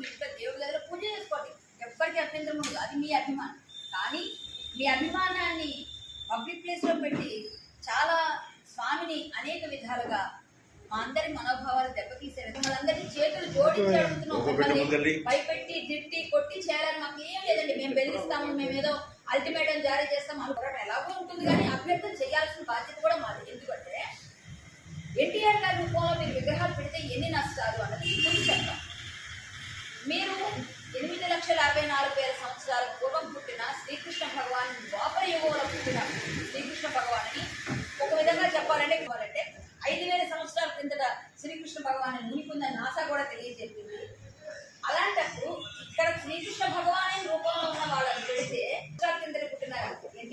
మీ ఇంట్లో దేవుడి దగ్గర పూజ చేసుకోండి. ఎవ్వరికి అభ్యంతరం ఉండదు. అది మీ అభిమానం. కానీ మీ అభిమానాన్ని పబ్లిక్ ప్లేస్లో పెట్టి చాలా స్వామిని అనేక విధాలుగా మా అందరి మనోభావాలు దెబ్బతీసే విధంగా వాళ్ళందరికీ చేతులు జోడించి అడుగుతున్నాం. భయపెట్టి తిట్టి కొట్టి చేయాలని మాకు ఏం లేదండి. మేము బెదిరిస్తాము మేము ఏదో అల్టిమేటం జారీ చేస్తాం అనుకోవడం ఎలాగో ఉంటుంది కానీ అభ్యర్థన చేయాల్సిన బాధ్యత కూడా మాది. ఎందుకంటే ఎన్టీఆర్ గారి రూపంలో మీరు విగ్రహాలు పెడితే ఎన్ని నష్టాలు అన్నది ముందు చెప్తాం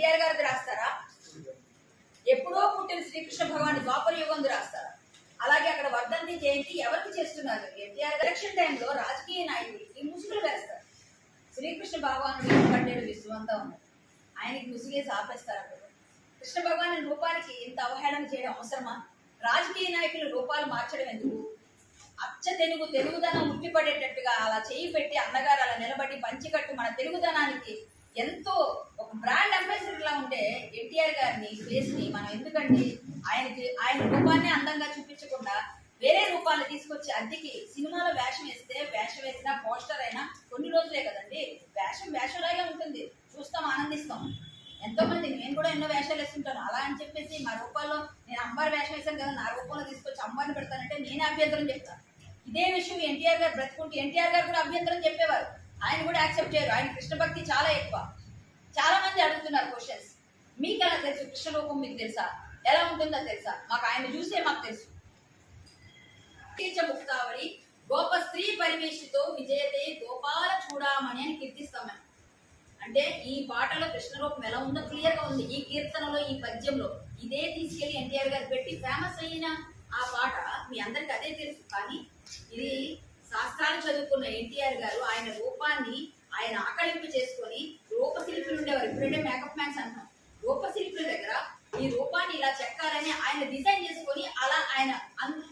ఎన్టీఆర్ గారిది రాస్తారా? ఎప్పుడో పుట్టిన శ్రీకృష్ణ భగవాన్ ద్వాపర యుగంది రాస్తారా? అలాగే అక్కడ వర్ధంతి జయంతి ఎవరికి చేస్తున్నారు? ఎన్టీఆర్ ఎలక్షన్ టైంలో రాజకీయ నాయకుడికి ముసుగులు వేస్తారు. శ్రీకృష్ణ భగవానుడు పడ్డాడు విశ్వంతా ఉంది. ఆయనకి ముసుగేసి ఆపేస్తారు అక్కడ కృష్ణ భగవాన్ రూపానికి ఇంత అవహేళన చేయడం అవసరమా? రాజకీయ నాయకుల రూపాలు మార్చడం ఎందుకు? అచ్చ తెలుగు తెలుగుదనం ఉట్టిపడేటట్టుగా అలా చేయి పెట్టి అన్నగారు అలా నిలబడి పంచికట్టు మన తెలుగుదనానికి ఎంతో ఒక బ్రాండ్ అంబాసిడర్ లా ఉంటే ఎన్టీఆర్ గారిని ఫేస్ని మనం ఎందుకంటే ఆయనకి ఆయన రూపాన్ని అందంగా చూపించకుండా వేరే రూపాన్ని తీసుకొచ్చి అద్దెకి సినిమాలో వేషం వేస్తే వేషం వేసినా పోస్టర్ అయినా కొన్ని రోజులే కదండి. వేషం వేషంలాగే ఉంటుంది. చూస్తాం ఆనందిస్తాం. ఎంతో మంది నేను కూడా ఎన్నో వేషాలు వేస్తుంటాను. అలా అని చెప్పేసి మా రూపాల్లో నేను అంబారి వేషం వేశాను కదా నా రూపంలో తీసుకొచ్చి అంబారిని పెడతానంటే నేనే అభ్యంతరం చెప్తాను. ఇదే విషయం ఎన్టీఆర్ గారు బ్రతుకుంటే ఎన్టీఆర్ గారు కూడా అభ్యంతరం చెప్పేవారు. ఆయన కూడా యాక్సెప్ట్ చేయరు. ఆయన కృష్ణ భక్తి చాలా ఎక్కువ. చాలా మంది అడుగుతున్నారు క్వశ్చన్స్ మీకు ఎలా తెలుసు? కృష్ణ రూపం మీకు తెలుసా? ఎలా ఉంటుందో తెలుసా? మాకు ఆయన చూసే మాకు తెలుసు. ముక్తావళి గోప స్త్రీ పరివేషితో విజయతే గోపాల చూడామణి అని కీర్తిస్తామని అంటే ఈ పాటలో కృష్ణ రూపం ఎలా ఉందో క్లియర్గా ఉంది. ఈ కీర్తనలో ఈ పద్యంలో. ఇదే తీసుకెళ్ళి ఎన్టీఆర్ గారు పెట్టి ఫేమస్ అయిన ఆ పాట మీ అందరికి అదే తెలుసు. కానీ ఇది శాస్త్రాలు చదువుకున్న ఎన్టీఆర్ గారు ఆయన రూపాన్ని ఆయన ఆకలింపు చేసుకొని రూపశిల్పులు ఉండేవారు. ఇప్పుడంటే మేకప్ మ్యాన్స్ అంటాం రూపశిల్పుల దగ్గర ఈ రూపాన్ని ఇలా చెక్కాలని ఆయన డిజైన్ చేసుకొని అలా ఆయన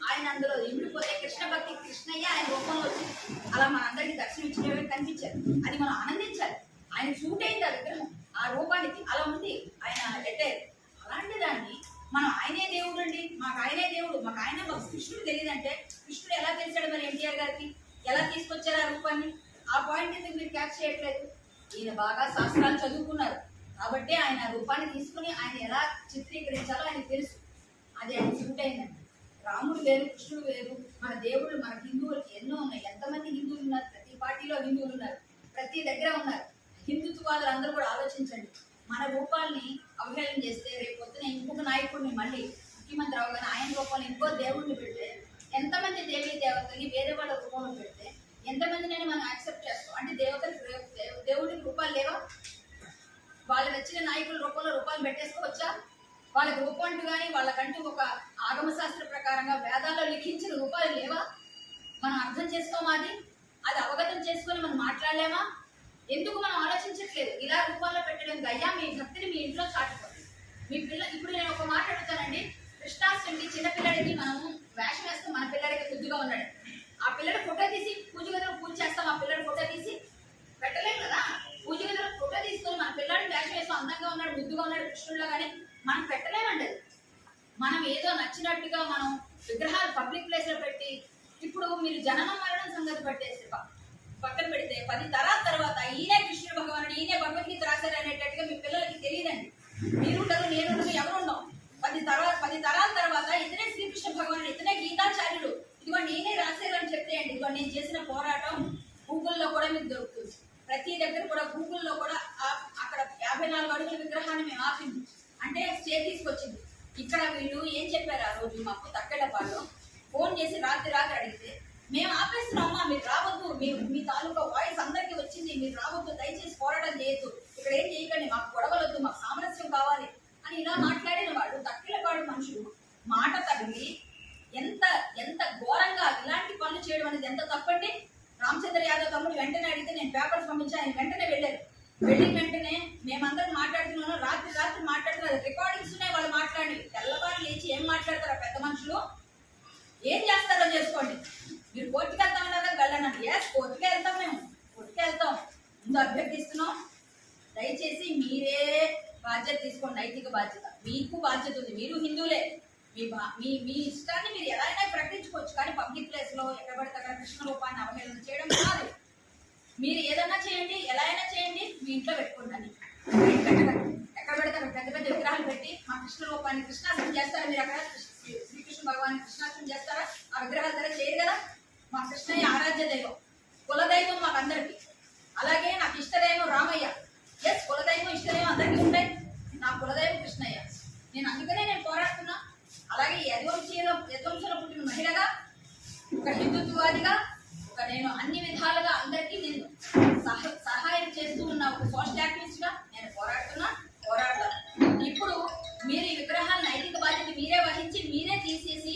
ఆయన అందులో ఇమిడిపోతే కృష్ణ భక్తి కృష్ణయ్య ఆయన రూపంలో వచ్చింది అలా మన అందరికి దర్శనం ఇచ్చిన కనిపించారు అది మనం ఆనందించాలి ఆయన షూట్ అయింది ఆ విగ్రహం ఆ రూపానికి అలా ఉంది ఆయన ఎట్టారు అలాంటి దాన్ని మనం ఆయనే దేవుడు అండి మాకు ఆయనే దేవుడు. మాకు ఆయన మాకు కృష్ణుడు తెలియదంటే కృష్ణుడు ఎలా తెలిసాడు మరి ఎన్టీఆర్ గారికి? ఎలా తీసుకొచ్చారు ఆ రూపాన్ని? ఆ పాయింట్ ఎందుకు మీరు క్యాచ్ చేయట్లేదు? ఈయన బాగా శాస్త్రాలు చదువుకున్నారు. కాబట్టి ఆయన రూపాన్ని తీసుకుని ఆయన ఎలా చిత్రీకరించాలో ఆయన తెలుసు. అది ఆయన సూట్ అయిందండి రాముడు వేరు కృష్ణుడు వేరు. మన దేవుడు మన హిందువులకి ఎన్నో ఉన్నాయి. ఎంతమంది హిందువులు ఉన్నారు? ప్రతి పార్టీలో హిందువులు ఉన్నారు. ప్రతి దగ్గర ఉన్నారు. హిందుత్వాదులు అందరూ కూడా ఆలోచించండి. మన రూపాల్ని అవహేళన చేస్తే రేపు పొద్దున ఇంకొక నాయకుడిని మళ్ళీ ముఖ్యమంత్రి అవగానే ఆయన రూపంలో ఇంకో దేవుడిని పెడితే ఎంతమంది దేవీ దేవతల్ని వేరే వాళ్ళ రూపంలో పెడితే ఎంతమందినైనా మనం యాక్సెప్ట్ చేస్తాం. అంటే దేవతలకు దేవుడికి రూపాలు లేవా? వాళ్ళు నచ్చిన నాయకుల రూపంలో రూపాలు పెట్టేసుకోవచ్చా? వాళ్ళకి రూపం అంటూ కానీ వాళ్ళకంటూ ఒక ఆగమశాస్త్ర ప్రకారంగా వేదాల్లో లిఖించిన రూపాలు లేవా? మనం అర్థం చేసుకోమా అది? అది అవగతం చేసుకొని మనం మాట్లాడలేమా? ఎందుకు మనం ఆలోచించట్లేదు? ఇలా రూపాల్లో పెట్టడం అయ్యా మీ భక్తిని మీ ఇంట్లో చాటుకోండి. మీ పిల్ల ఇప్పుడు నేను ఒక మాట అడుగుతానండి. కృష్ణాష్టమికి చిన్న పిల్లడికి మనము వేషం వేస్తాం మన పిల్లడికి ముద్దుగా ఉన్నాడు. ఆ పిల్లడు ఫోటో తీసి పూజ గదిలో పూజ చేస్తాం ఆ పిల్లడు ఫోటో తీసి పెట్టలేం కదా? పూజ గదిలో ఫోటో తీసుకొని మన పిల్లాడి వేషం వేస్తాం అందంగా ఉన్నాడు బుద్ధిగా ఉన్నాడు కృష్ణుడిలో కానీ మనం పెట్టలేమండి మనం ఏదో నచ్చినట్టుగా మనం విగ్రహాలు పబ్లిక్ ప్లేస్లో పెట్టి ఇప్పుడు మీరు జననం మరణం సంగతి పట్టేసి పక్కన పెడితే పది తరాల తర్వాత ఈయనే కృష్ణుడు భగవానుడు ఈయనే భగవద్గీత రాశారు అనేటట్టుగా మీ పిల్లలకి తెలియదండి. మీరు ఉండరు నేను ఎవరు ఉండవు పది తర్వాత పది తరాల తర్వాత ఇతనే శ్రీకృష్ణ భగవానుడు ఇతనే గీతాచార్యుడు. ఇదిగో నేనే రాశారు చెప్తే చెప్తేయండి. ఇదిగో నేను చేసిన పోరాటం గూగుల్లో కూడా మీకు దొరుకుతుంది. ప్రతి దగ్గర కూడా గూగుల్లో కూడా అక్కడ యాభై నాలుగు అడుగుల విగ్రహాన్ని మేము ఆపింది. అంటే స్టే తీసుకొచ్చింది. ఇక్కడ వీళ్ళు ఏం చెప్పారు ఆ రోజు? మాకు తక్కెళ్ళపాడు ఫోన్ చేసి రాత్రి రాత్రి అడిగితే మేము ఆపేస్తున్నామా? మీరు రావద్దు. మీ మీ తాలూకా వాయిస్ అందరికీ వచ్చింది. మీరు రావద్దు. దయచేసి పోరాటం చేయొద్దు. ఇక్కడ ఏం చేయకండి. మాకు గొడవలొద్దు. మాకు సామరస్యం కావాలి. అని ఇలా మాట్లాడిన వాడు తక్కిలపాడు మనుషులు మాట తగిలి ఎంత ఎంత ఘోరంగా ఇలాంటి పనులు చేయడం అనేది ఎంత తప్పండి రామచంద్ర యాదవ్ తమ్ముడు వెంటనే అడిగితే నేను పేపర్స్ పంపించాను ఆయన వెంటనే వెళ్ళారు వెళ్ళిన వెంటనే మేమందరం మాట్లాడుతున్నాను రాత్రి రాత్రి మాట్లాడుతున్నారు. రికార్డింగ్స్ ఉన్నాయి వాళ్ళు మాట్లాడి. తెల్లవారు లేచి ఏం మాట్లాడతారా పెద్ద మనుషులు? ఏం చేస్తారో చేసుకోండి. మీరు కోర్టుకు వెళ్తామన్నారు కదా వెళ్ళండి ఎస్ కోర్టుకి వెళ్తాం. ముందు అభ్యర్థిస్తున్నాం. దయచేసి మీరే బాధ్యత తీసుకోండి నైతిక బాధ్యత. మీకు బాధ్యత ఉంది. మీరు హిందువులే. మీ బా- మీ మీ ఇష్టాన్ని మీరు ఎలా అయినా ప్రకటించుకోవచ్చు కానీ పబ్లిక్ ప్లేస్లో ఎక్కడ పడితే అక్కడ కృష్ణ రూపాన్ని అవహేళన చేయడం కాదు. మీరు ఏదన్నా చేయండి ఎలా అయినా చేయండి మీ ఇంట్లో పెట్టుకోండి అని. ఎక్కడ పెడితే పెద్ద పెద్ద విగ్రహాలు పెట్టి మా కృష్ణ రూపాన్ని కృష్ణాష్టమి చేస్తారా మీరు అక్కడ? శ్రీకృష్ణ భగవాన్ కృష్ణాష్టమి చేస్తారా? ఆ విగ్రహాల ధర చేయరు కదా? మా కృష్ణయ్య ఆరాధ్య దైవం. కులదైవం మాకు అలాగే నాకు ఇష్టదైవం రామయ్య. ఎస్ కులదైవం ఇష్టదైవం అందరికీ ఉంటాయి. నా కులదైవం కృష్ణయ్య. నేను అందుకనే నేను పోరాడుతున్నా. అలాగే యద్వంశీలో యద్వంశంలో పుట్టిన మహిళగా ఒక హిందుత్వవాదిగా ఒక నేను అన్ని విధాలుగా అందరికీ నేను సహ సహాయం చేస్తూ ఉన్న ఒక సోషల్ యాక్టివిస్ట్గా నేను పోరాడుతున్నా పోరాడతాను. ఇప్పుడు మీరు ఈ విగ్రహాలను నైతిక బాధ్యత మీరే వహించి మీరే తీసేసి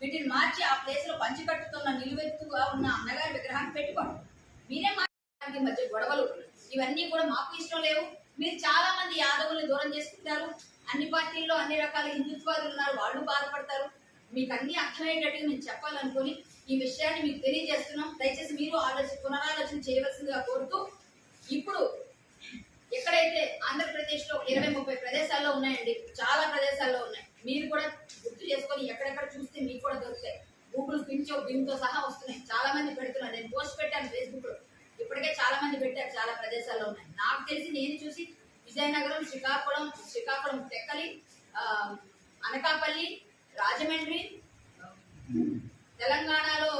వీటిని మార్చి ఆ ప్లేస్లో పంచికట్టుతున్న నిలువెత్తుగా ఉన్న అన్నగారి విగ్రహాన్ని పెట్టుకోండి. మీరే మాట్లాడడానికి మధ్య గొడవలు ఇవన్నీ కూడా మాకు ఇష్టం లేవు. మీరు చాలా మంది యాదవుల్ని దూరం చేసుకుంటారు. అన్ని పార్టీల్లో అన్ని రకాల హిందుత్వాదులు ఉన్నారు. వాళ్ళు బాధపడతారు. మీకు అన్ని అర్థమయ్యేటట్టుగా మేము చెప్పాలనుకుని ఈ విషయాన్ని మీకు తెలియజేస్తున్నాం. దయచేసి మీరు ఆలోచన పునరాలోచన చేయవలసిందిగా కోరుతూ ఇప్పుడు ఎక్కడైతే ఆంధ్రప్రదేశ్లో ఇరవై ముప్పై ప్రదేశాల్లో ఉన్నాయండి చాలా ప్రదేశాల్లో ఉన్నాయి. మీరు కూడా గుర్తు చేసుకొని ఎక్కడెక్కడ చూస్తే మీకు కూడా దొరుకుతాయి. గూగుల్ పించో బిమ్తో సహా వస్తున్నాయి. చాలా మంది పెడుతున్నారు. నేను పోస్ట్ పెట్టాను ఫేస్బుక్లో ఇప్పటికే చాలా మంది పెట్టారు చాలా ప్రదేశాల్లో ఉన్నాయి. నాకు తెలిసి నేను చూసి విజయనగరం శ్రీకాకుళం శ్రీకాకుళం తెక్కలి అనకాపల్లి రాజమండ్రి తెలంగాణలో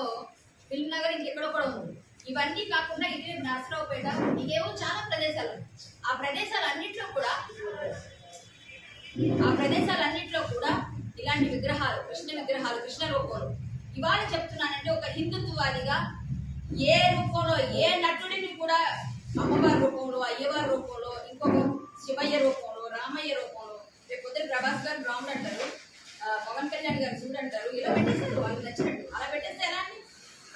ఫిల్మ్ నగర్ ఇంకెక్కడో కూడా ఉంది. ఇవన్నీ కాకుండా ఇదే నరసరావుపేట ఇదేవో చాలా ప్రదేశాలు ఉన్నాయి. ఆ ప్రదేశాలన్నింటిలో కూడా ఆ ప్రదేశాలన్నింటిలో కూడా ఇలాంటి విగ్రహాలు కృష్ణ విగ్రహాలు కృష్ణ రూపాలు. ఇవాళ చెప్తున్నానంటే ఒక హిందుత్వవాదిగా ఏ రూపంలో ఏ నటుడిని కూడా అమ్మవారి రూపంలో అయ్యవారి రూపంలో ఇంకొక శివయ్య రూపంలో రామయ్య రూపంలో రేపు పొద్దున ప్రభాస్ గారు రాముడు అంటారు పవన్ కళ్యాణ్ గారు చూడు అంటారు ఇలా పెట్టేశారు వాళ్ళు నచ్చినట్టు. అలా పెట్టేస్తే ఎలా అండి?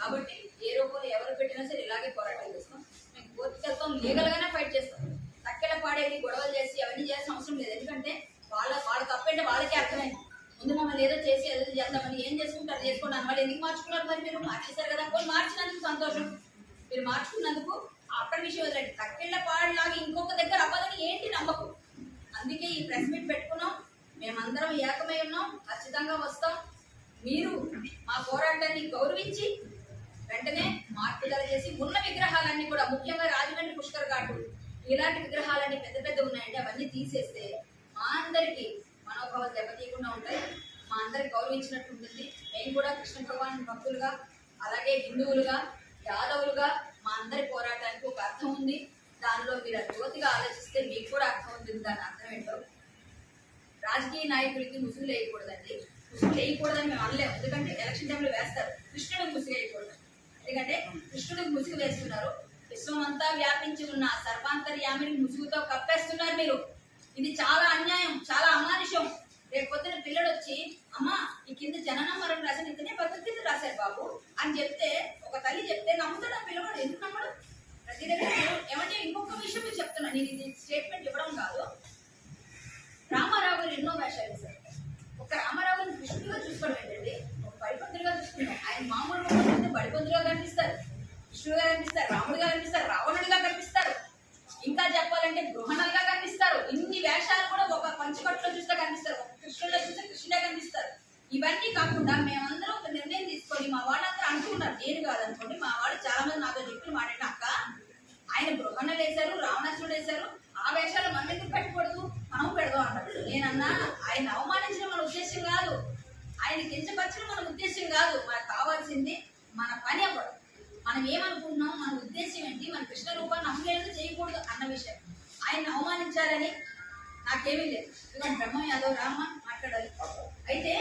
కాబట్టి ఏ రూపంలో ఎవరు పెట్టినా సరే ఇలాగే పోరాటం చేస్తాం. మేము కోర్టుకి లీగల్గానే ఫైట్ చేస్తాం. తక్కెల పాడేది గొడవలు చేసి అవన్నీ చేయాల్సిన అవసరం లేదు. ఎందుకంటే వాళ్ళ వాళ్ళ తప్పంటే వాళ్ళకే అర్థమైంది. ముందు మమ్మల్ని ఏదో చేసి ఏదో చేస్తామని ఏం చేసుకుంటారు? చేసుకున్నాను అనమాట ఎందుకు మార్చుకున్నారు మరి మీరు? మార్చేశారు కదా కొన్ని మార్చినందుకు సంతోషం. మీరు మార్చుకున్నందుకు అక్కడ విషయం వదిలేండి. తక్కిళ్ళ పాడలాగా ఇంకొక దగ్గర అవ్వదని ఏంటి నమ్మకం? అందుకే ఈ ప్రెస్ మీట్ పెట్టుకున్నాం. మేమందరం ఏకమై ఉన్నాం. ఖచ్చితంగా వస్తాం. మీరు మా పోరాటాన్ని గౌరవించి వెంటనే మార్పుదల చేసి ఉన్న విగ్రహాలన్నీ కూడా ముఖ్యంగా రాజమండ్రి పుష్కర్ ఘాటు ఇలాంటి విగ్రహాలన్నీ పెద్ద పెద్ద ఉన్నాయండి. అవన్నీ తీసేస్తే మా అందరికి మనోభావాలు దెబ్బతీయకుండా ఉంటాయి. మా అందరికి గౌరవించినట్టు ఉంటుంది. మేము కూడా కృష్ణ భగవాన్ భక్తులుగా అలాగే హిందువులుగా యాదవులుగా మా అందరి పోరాటానికి ఒక అర్థం ఉంది. దానిలో మీరు జ్యోతిగా ఆలోచిస్తే మీకు కూడా అర్థం ఉంటుంది దాని అర్థం ఏంటో. రాజకీయ నాయకులకి ముసుగులు వేయకూడదండి ముసుగులు వేయకూడదని మేము అనలేము. ఎందుకంటే ఎలక్షన్ టైంలో వేస్తారు. కృష్ణుడికి ముసుగు వేయకూడదు. ఎందుకంటే కృష్ణుడికి ముసుగు వేస్తున్నారు. విశ్వం అంతా వ్యాపించి ఉన్న సర్వాంతర్యామిని ముసుగుతో కప్పేస్తున్నారు మీరు. ఇది చాలా అన్యాయం చాలా అమానుషం. రేపు పొద్దున పిల్లడు వచ్చి అమ్మా ఈ కింద జనన మరణం రాసిన ఇతనే భగవద్గీత రాశారు బాబు అని చెప్తే ఒక తల్లి చెప్తే నమ్ముతాడు ఆ పిల్లవాడు? ఎందుకు నమ్మడు? ప్రతి దగ్గర ఏమంటే ఇంకొక విషయం మీకు చెప్తున్నా. నేను ఇది స్టేట్మెంట్ ఇవ్వడం కాదు. రామారావు గారు ఎన్నో వేషాలు సార్ ఒక రామారావు గారిని కృష్ణుడిగా చూసుకోవడం ఏంటండి ఒక బడిపంతులుగా చూసుకున్నాం. ఆయన మామూలు బడిపంతులుగా కనిపిస్తారు. కృష్ణుడుగా కనిపిస్తారు రాముడిగా కనిపిస్తారు రావణుడిగా కనిపిస్తారు. ఇంకా చెప్పాలంటే గృహణంగా ఇవన్నీ కాకుండా మేమందరం ఒక నిర్ణయం తీసుకొని మా వాళ్ళందరూ అంటున్నారు నేను కాదనుకోండి మా వాళ్ళు చాలా మంది నాతో చెప్పి మాట్లాడిన అక్క ఆయన గృహణలు వేశారు రావణాసుడు వేశారు ఆ వేషాలు మన ఎందుకు పెట్టకూడదు? మనం పెడదాం అన్నాడు నేనన్నా ఆయన అవమానించడం మన ఉద్దేశం కాదు. ఆయన కించపరచడం మన ఉద్దేశం కాదు. మనకు కావాల్సింది మన పని అవ్వడం. మనం ఏమనుకుంటున్నాం? మన ఉద్దేశం ఏంటి? మన కృష్ణ రూపాన్ని అమ్మలేదు చేయకూడదు? అన్న విషయం. ఆయన అవమానించాలని నాకేమీ లేదు. ఇదిగోండి బ్రహ్మ యాదవ్ రామ మాట్లాడాలి. అయితే